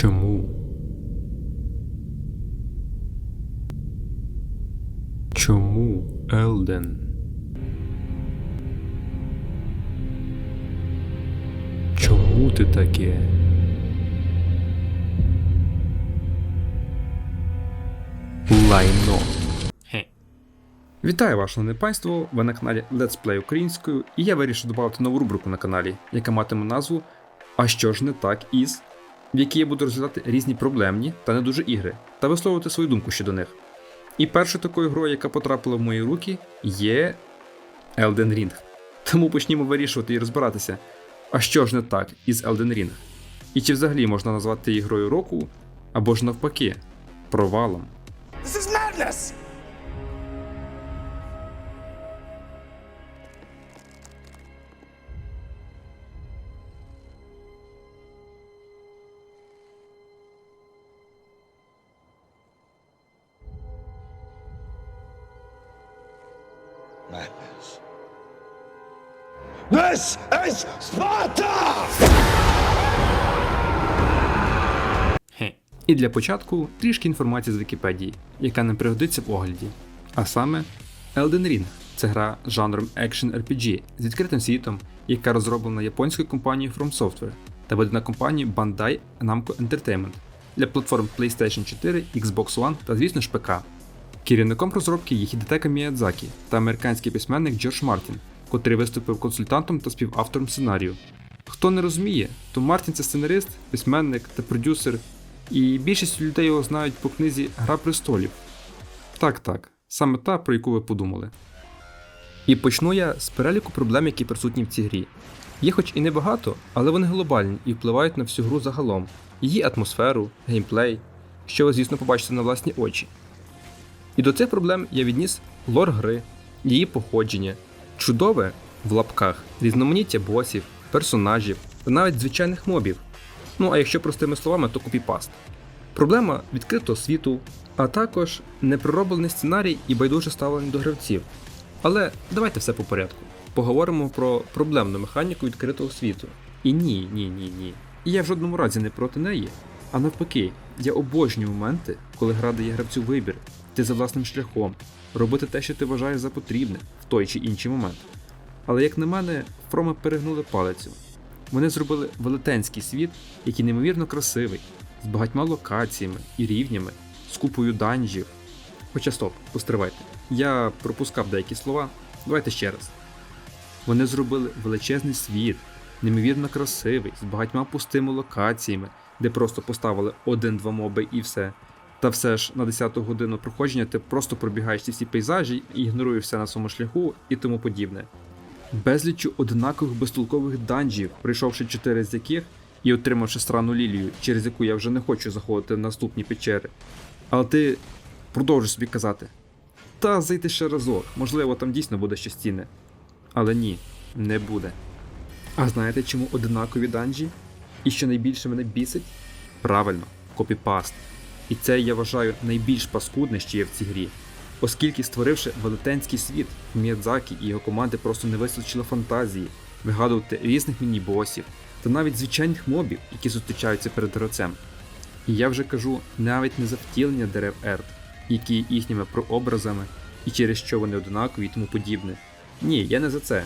Чому? Чому Елден? Чому ти таке? Лайно. Хе. Вітаю вас, шановне панство! Ви на каналі Let's Play українською, і я вирішив додати нову рубрику на каналі, яка матиме назву А що ж не так із, в якій я буду розглядати різні проблемні та не дуже ігри, та висловити свою думку щодо них. І першою такою грою, яка потрапила в мої руки, є Elden Ring. Тому почнімо вирішувати і розбиратися, а що ж не так із Elden Ring? І чи взагалі можна назвати її грою року, або ж навпаки, провалом. This is madness! This is Sparta! І для початку трішки інформації з Вікіпедії, яка нам пригодиться в огляді. А саме Elden Ring це гра з жанром Action RPG з відкритим світом, яка розроблена японською компанією From Software та видана компанією Bandai Namco Entertainment для платформ PlayStation 4, Xbox One та, звісно ж, ПК. Керівником розробки є Хідетека Міядзакі та американський письменник Джордж Мартін, котрий виступив консультантом та співавтором сценарію. Хто не розуміє, то Мартін це сценарист, письменник та продюсер, і більшість людей його знають по книзі Гра престолів. Так, так, саме та, про яку ви подумали. І почну я з переліку проблем, які присутні в цій грі. Є хоч і небагато, але вони глобальні і впливають на всю гру загалом, її атмосферу, геймплей, що ви, звісно, побачите на власні очі. І до цих проблем я відніс лор гри, її походження, чудове в лапках, різноманіття босів, персонажів та навіть звичайних мобів. Ну а якщо простими словами, то копіпаст. Проблема відкритого світу, а також непророблений сценарій і байдуже ставлення до гравців. Але давайте все по порядку. Поговоримо про проблемну механіку відкритого світу. І ні, ні, ні, ні. І я в жодному разі не проти неї. А навпаки, я обожнюю моменти, коли гра дає гравцю вибір, йти за власним шляхом, робити те, що ти вважаєш за потрібне в той чи інший момент. Але як на мене, фроми перегнули палицю. Вони зробили велетенський світ, який неймовірно красивий, з багатьма локаціями і рівнями, з купою данжів. Хоча стоп, постривайте. Я пропускав деякі слова. Давайте ще раз. Вони зробили величезний світ, неймовірно красивий, з багатьма пустими локаціями, де просто поставили один-два моби і все. Та все ж на 10-ту годину проходження ти просто пробігаєш ці всі пейзажі ігноруєш все на своєму шляху і тому подібне. Безлічу однакових безтолкових данжів, пройшовши чотири з яких і отримавши странну лілію, через яку я вже не хочу заходити в наступні печери. Але ти продовжуєш собі казати: та зайти ще разок, можливо, там дійсно буде щось цінне. Але ні, не буде. А знаєте, чому однакові данжі? І що найбільше мене бісить? Правильно, копіпаст. І це я вважаю найбільш паскудне, що є в цій грі. Оскільки, створивши велетенський світ, Міядзакі і його команди просто не вистачило фантазії, вигадувати різних міні-босів та навіть звичайних мобів, які зустрічаються перед гравцем. І я вже кажу навіть не за втілення дерев Ерт, які є їхніми прообразами, і через що вони однакові і тому подібне. Ні, я не за це.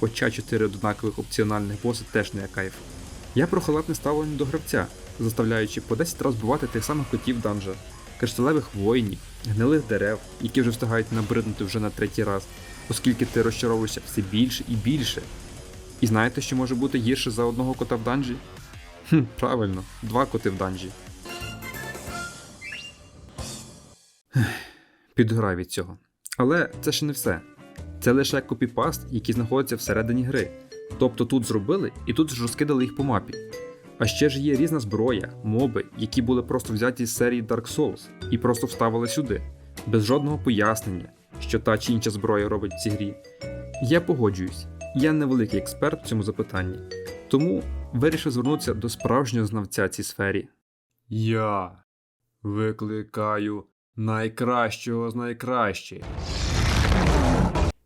Хоча чотири однакових опціональних боси теж не кайф. Я про халатне ставлення до гравця, заставляючи по 10 разів бувати тих самих котів данжа, кришталевих воїнів, гнилих дерев, які вже встигають набриднути вже на третій раз, оскільки ти розчаровуєшся все більше і більше. І знаєте, що може бути гірше за одного кота в данжі? Хм, правильно, два коти в данжі. Ех, Підгораю від цього. Але це ще не все. Це лише копіпаст, який знаходиться всередині гри. Тобто тут зробили і тут ж розкидали їх по мапі. А ще ж є різна зброя, моби, які були просто взяті з серії Dark Souls і просто вставили сюди, без жодного пояснення, що та чи інша зброя робить в цій грі. Я погоджуюсь, я не великий експерт в цьому запитанні, тому вирішив звернутися до справжнього знавця цій сфері. Я викликаю найкращого з найкращих.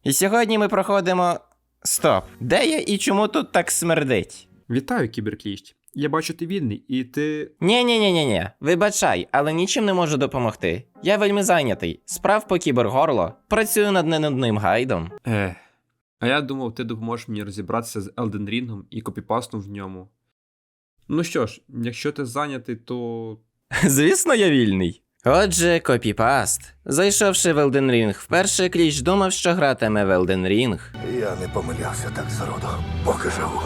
І сьогодні ми проходимо. Стоп. Де я і чому тут так смердить? Вітаю, кіберкліщ! Я бачу, ти вільний, і ти. Ні, ні, ні, ні, ні. Вибачай, але нічим не можу допомогти. Я вельми зайнятий. Справ по кібергорло. Працюю над ненудним гайдом. Ех. А я думав, ти допоможеш мені розібратися з Elden Ring і копіпастом в ньому. Ну що ж, якщо ти зайнятий, то. Звісно, я вільний. Отже, копіпаст. Зайшовши в Elden Ring вперше, кліч думав, що гратиме в Elden Ring. Я не помилявся так зароду, поки живу.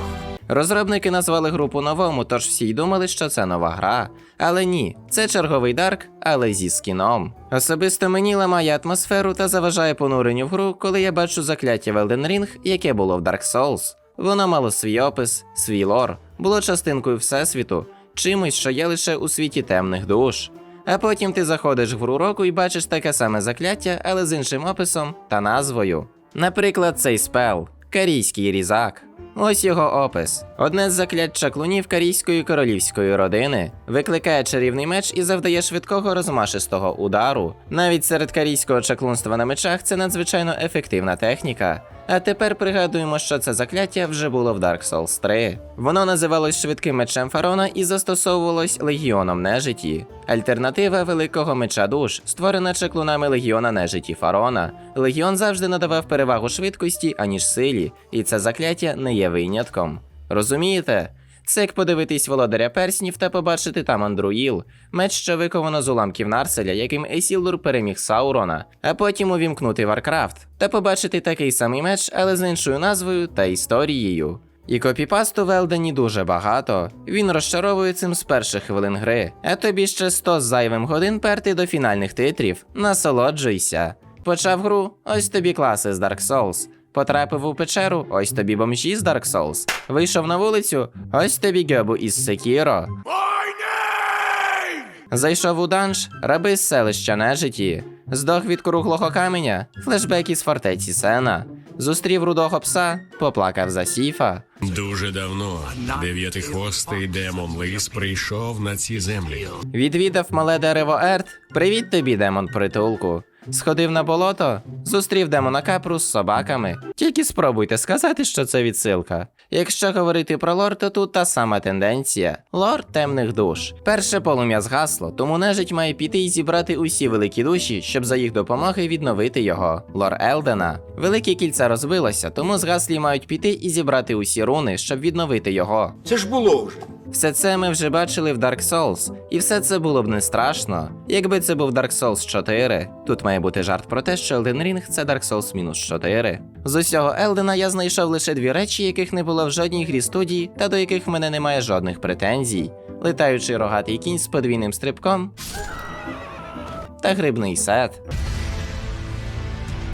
Розробники назвали гру по-новому, тож всі й думали, що це нова гра. Але ні, це черговий Дарк, але зі скіном. Особисто мені ламає атмосферу та заважає понуренню в гру, коли я бачу закляття в Elden Ring, яке було в Dark Souls. Воно мало свій опис, свій лор, було частинкою всесвіту, чимось, що є лише у світі темних душ. А потім ти заходиш в гру року і бачиш таке саме закляття, але з іншим описом та назвою. Наприклад, цей спел Карійський різак. Ось його опис. Одне з заклять чаклунів карійської королівської родини викликає чарівний меч і завдає швидкого розмашистого удару. Навіть серед карійського чаклунства на мечах це надзвичайно ефективна техніка. А тепер пригадуємо, що це закляття вже було в Dark Souls 3. Воно називалось швидким мечем фарона і застосовувалось легіоном нежиті. Альтернатива великого меча душ, створена чаклунами легіона нежиті фарона. Легіон завжди надавав перевагу швидкості, аніж силі, і це закляття не є винятком. Розумієте? Це як подивитись володаря перснів та побачити там Андруїл, меч, що виковано з уламків Нарселя, яким Есілдур переміг Саурона, а потім увімкнути Варкрафт та побачити такий самий меч, але з іншою назвою та історією. І копіпасту в Елдені дуже багато. Він розчаровує цим з перших хвилин гри. А тобі ще 100 з зайвим годин перти до фінальних титрів. Насолоджуйся. Почав гру, ось тобі класи з Dark Souls. Потрапив у печеру, ось тобі бомжі з Dark Souls. Вийшов на вулицю, ось тобі гьобу із Sekiro. Зайшов у данж, раби з селища нежиті. Здох від круглого каменя, флешбек із фортеці Сена. Зустрів рудого пса, поплакав за сіфа. Дуже давно дев'ятихвостий демон лис прийшов на ці землі. Відвідав мале дерево Ерт. Привіт тобі, демон притулку. Сходив на болото, зустрів демона капру з собаками. Тільки спробуйте сказати, що це відсилка. Якщо говорити про лор, то тут та сама тенденція: лор темних душ. Перше полум'я згасло, тому нежить має піти і зібрати усі великі душі, щоб за їх допомоги відновити його. Лор Елдена. Велике кільце розбилося, тому згаслі мають піти і зібрати усі руни, щоб відновити його. Це ж було вже. Все це ми вже бачили в Dark Souls, і все це було б не страшно, якби це був Dark Souls 4. Тут має бути жарт про те, що Elden Ring – це Dark Souls мінус 4. З усього Елдена я знайшов лише дві речі, яких не було в жодній грі студії, та до яких в мене немає жодних претензій: летаючий рогатий кінь з подвійним стрибком та грибний сет.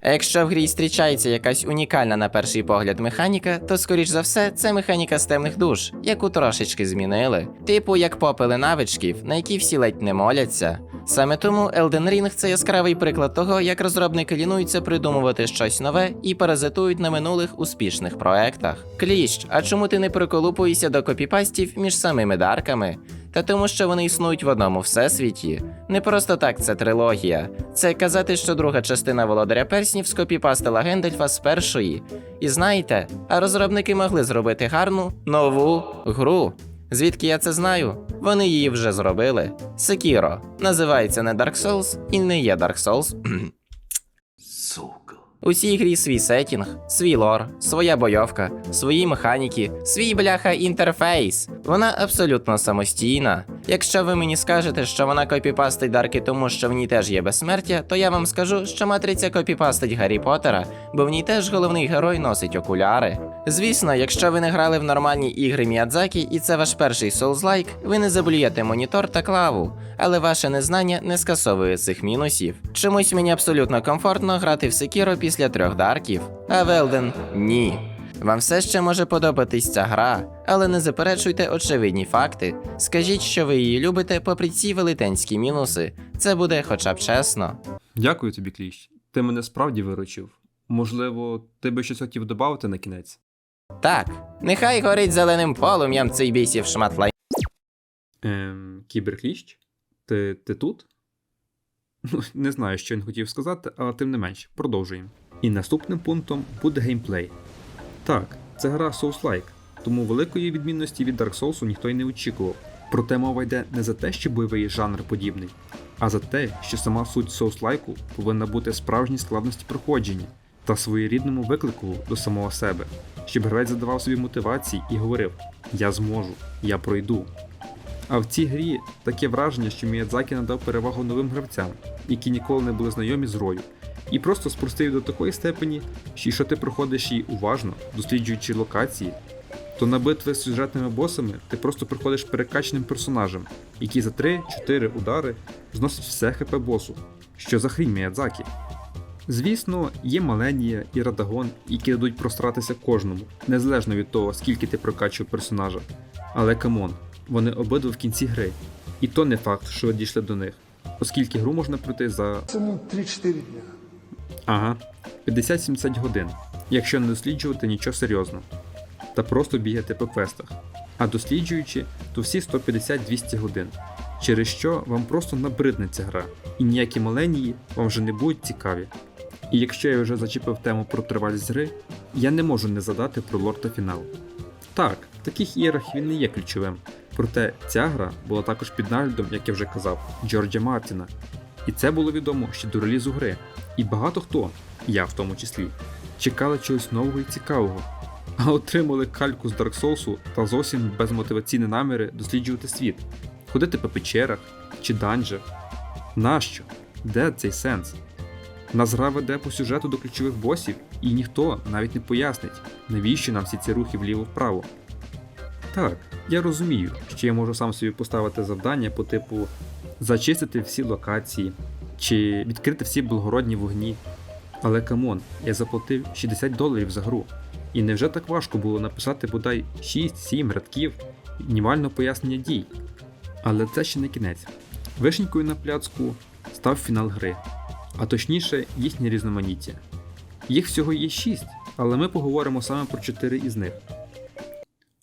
А якщо в грі зустрічається якась унікальна на перший погляд механіка, то скоріш за все це механіка з темних душ, яку трошечки змінили. Типу як попили навичків, на які всі ледь не моляться. Саме тому Elden Ring – це яскравий приклад того, як розробники лінуються придумувати щось нове і паразитують на минулих успішних проектах. Кліщ, а чому ти не приколупуєшся до копіпастів між самими дарками? Та тому, що вони існують в одному всесвіті. Не просто так це трилогія. Це казати, що друга частина володаря перснів скопіпастила Гендальфа з першої. І знаєте, а розробники могли зробити гарну нову гру. Звідки я це знаю? Вони її вже зробили. Секіро Називається не Dark Souls і не є Dark Souls. Сука. У цій грі свій сетінг, свій лор, своя бойовка, свої механіки, свій бляха інтерфейс. Вона абсолютно самостійна. Якщо ви мені скажете, що вона копіпастить дарки тому, що в ній теж є безсмертя, то я вам скажу, що матриця копіпастить Гаррі Поттера, бо в ній теж головний герой носить окуляри. Звісно, якщо ви не грали в нормальні ігри Міядзакі і це ваш перший соузлайк, ви не заблюєте монітор та клаву, але ваше незнання не скасовує цих мінусів. Чомусь мені абсолютно комфортно грати в Sekiro після трьох дарків, а в Elden – ні. Вам все ще може подобатись ця гра, але не заперечуйте очевидні факти. Скажіть, що ви її любите, попри ці велетенські мінуси. Це буде хоча б чесно. Дякую тобі, кліщ. Ти мене справді виручив. Можливо, ти би щось хотів додати на кінець. Так, нехай горить зеленим полум'ям цей бісів шматлай. Ем, кіберкліщ? Ти, ти тут? Ну, не знаю, що він хотів сказати, але тим не менш, продовжуємо. І наступним пунктом буде геймплей. Так, це гра Souls-like, тому великої відмінності від Dark Souls ніхто й не очікував. Проте мова йде не за те, що бойовий жанр подібний, а за те, що сама суть соус-лайку повинна бути справжній складності проходження та своєрідному виклику до самого себе, щоб гравець задавав собі мотивації і говорив: Я зможу, я пройду. А в цій грі таке враження, що Міядзакі надав перевагу новим гравцям, які ніколи не були знайомі з грою, і просто спростив до такої степені, що якщо ти проходиш її уважно, досліджуючи локації, то на битви з сюжетними босами ти просто приходиш перекачаним персонажем, який за 3-4 удари зносить все хп босу. Що за хрінь Міядзакі? Звісно, є Маленія і Радагон, які дадуть простратися кожному, незалежно від того, скільки ти прокачував персонажа. Але камон, вони обидва в кінці гри. І то не факт, що ви дійшли до них, оскільки гру можна пройти за Це ну 3-4 дня. Ага, 50-70 годин, якщо не досліджувати нічого серйозного, та просто бігати по квестах. А досліджуючи, то всі 150-200 годин, через що вам просто набридне ця гра, і ніякі маленії вам вже не будуть цікаві. І якщо я вже зачепив тему про тривалість гри, я не можу не задати про лор та фінал. Так, в таких іграх він не є ключовим, проте ця гра була також під наглядом, як я вже казав, Джорджа Мартіна. І це було відомо ще до релізу гри. І багато хто, я в тому числі, чекали чогось нового і цікавого, а отримали кальку з Dark Souls та зовсім безмотиваційні наміри досліджувати світ, ходити по печерах чи данжах. Нащо? Де цей сенс? Нас гра веде по сюжету до ключових босів, і ніхто навіть не пояснить, навіщо нам всі ці рухи вліво-вправо. Так, я розумію, що я можу сам собі поставити завдання по типу зачистити всі локації чи відкрити всі благородні вогні. Але камон, я заплатив 60 доларів за гру. І невже так важко було написати бодай 6-7 рядків мінімального пояснення дій? Але це ще не кінець. Вишенькою на пляцку став фінал гри, а точніше їхнє різноманіття. Їх всього є 6, але ми поговоримо саме про 4 із них.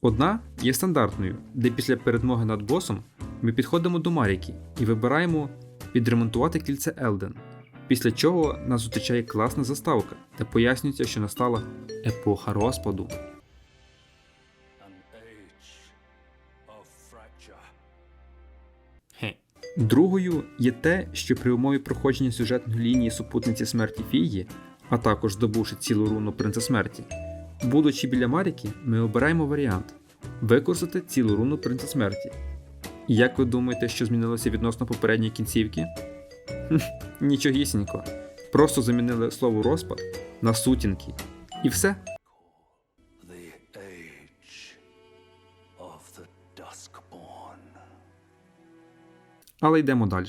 Одна є стандартною, де після передмоги над босом ми підходимо до Маріки і вибираємо відремонтувати кільце Елден, після чого нас зустрічає класна заставка, де пояснюється, що настала епоха розпаду. Другою є те, що при умові проходження сюжетної лінії супутниці смерті Фії, а також здобувши цілу руну принца смерті, будучи біля Маріки, ми обираємо варіант використати цілу руну принца смерті. Як ви думаєте, що змінилося відносно попередньої кінцівки? Нічогісінько. Просто замінили слово розпад на сутінки. І все. Але йдемо далі.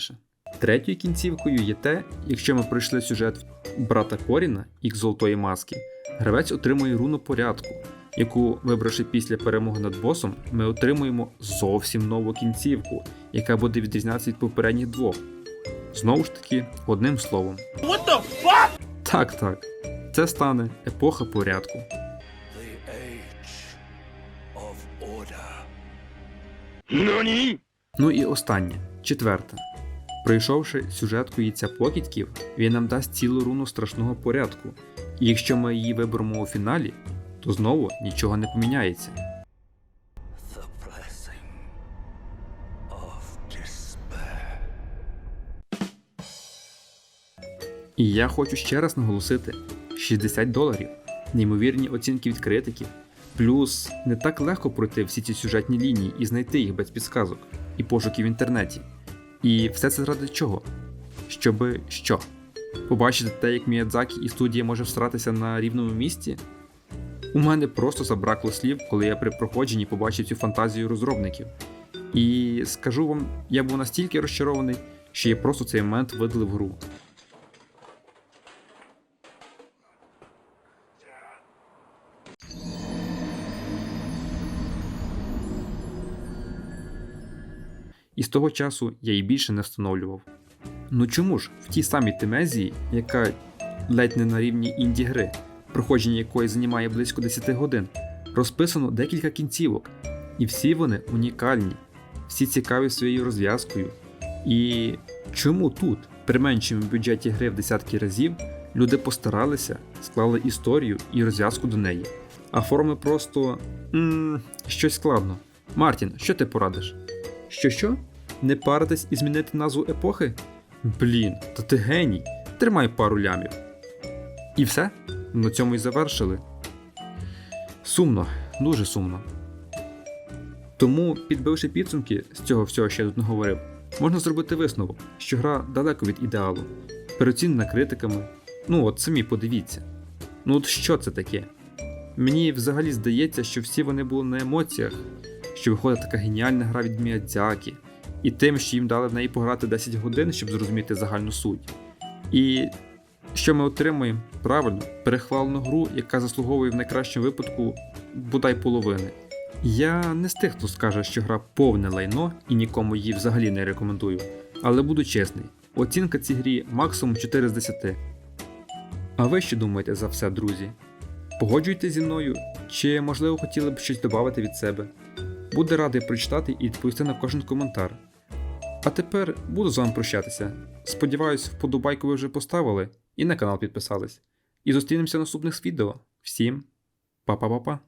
Третьою кінцівкою є те, якщо ми пройшли сюжет брата Коріна і Золотої маски, гравець отримує руну порядку, яку, вибравши після перемоги над босом, ми отримуємо зовсім нову кінцівку, яка буде відрізнятися від попередніх двох. Знову ж таки, одним словом. What the fuck? Так, так. Це стане епоха порядку. The age of order. Ну і останнє, четверте. Пройшовши сюжетку яйця покидьків, він нам дасть цілу руну страшного порядку, і якщо ми її виберемо у фіналі, то знову нічого не поміняється. І я хочу ще раз наголосити: 60 доларів, неймовірні оцінки від критиків, плюс не так легко пройти всі ці сюжетні лінії і знайти їх без підсказок і пошуків в інтернеті. І все це заради чого? Щоби що? Побачити те, як Міядзакі і студія може всратися на рівному місці? У мене просто забракло слів, коли я при проходженні побачив цю фантазію розробників. І скажу вам, я був настільки розчарований, що я просто цей момент видалив гру. І з того часу я її більше не встановлював. Ну чому ж в тій самій Темезії, яка ледь не на рівні інді гри, проходження якої займає близько 10 годин, розписано декілька кінцівок, і всі вони унікальні, всі цікаві своєю розв'язкою. І чому тут, при меншому бюджеті гри в десятки разів, люди постаралися, склали історію і розв'язку до неї. а форми просто. м щось складно. Мартін, що ти порадиш? Що що? Не паритись і змінити назву епохи? Блін, та ти геній. Тримай пару лямів. І все? На цьому й завершили. Сумно, дуже сумно. Тому, підбивши підсумки з цього всього, що я тут наговорив, можна зробити висновок, що гра далеко від ідеалу, переоцінена критиками. Ну от самі подивіться. Ну от що це таке? Мені взагалі здається, що всі вони були на емоціях, що виходить така геніальна гра від Міядзякі, і тим, що їм дали в неї пограти 10 годин, щоб зрозуміти загальну суть. І що ми отримуємо? Правильно, перехвалену гру, яка заслуговує в найкращому випадку бодай половини. Я не з тих, хто скаже, що гра повне лайно і нікому її взагалі не рекомендую. Але буду чесний, оцінка цій грі максимум 4 з 10. А ви що думаєте за все, друзі? Погоджуєтесь зі мною, чи можливо хотіли б щось додати від себе? Буду радий прочитати і відповісти на кожен коментар. А тепер буду з вами прощатися. Сподіваюсь, вподобайку ви вже поставили і на канал підписались. І зустрінемося в наступних відео. Всім па-па-па-па!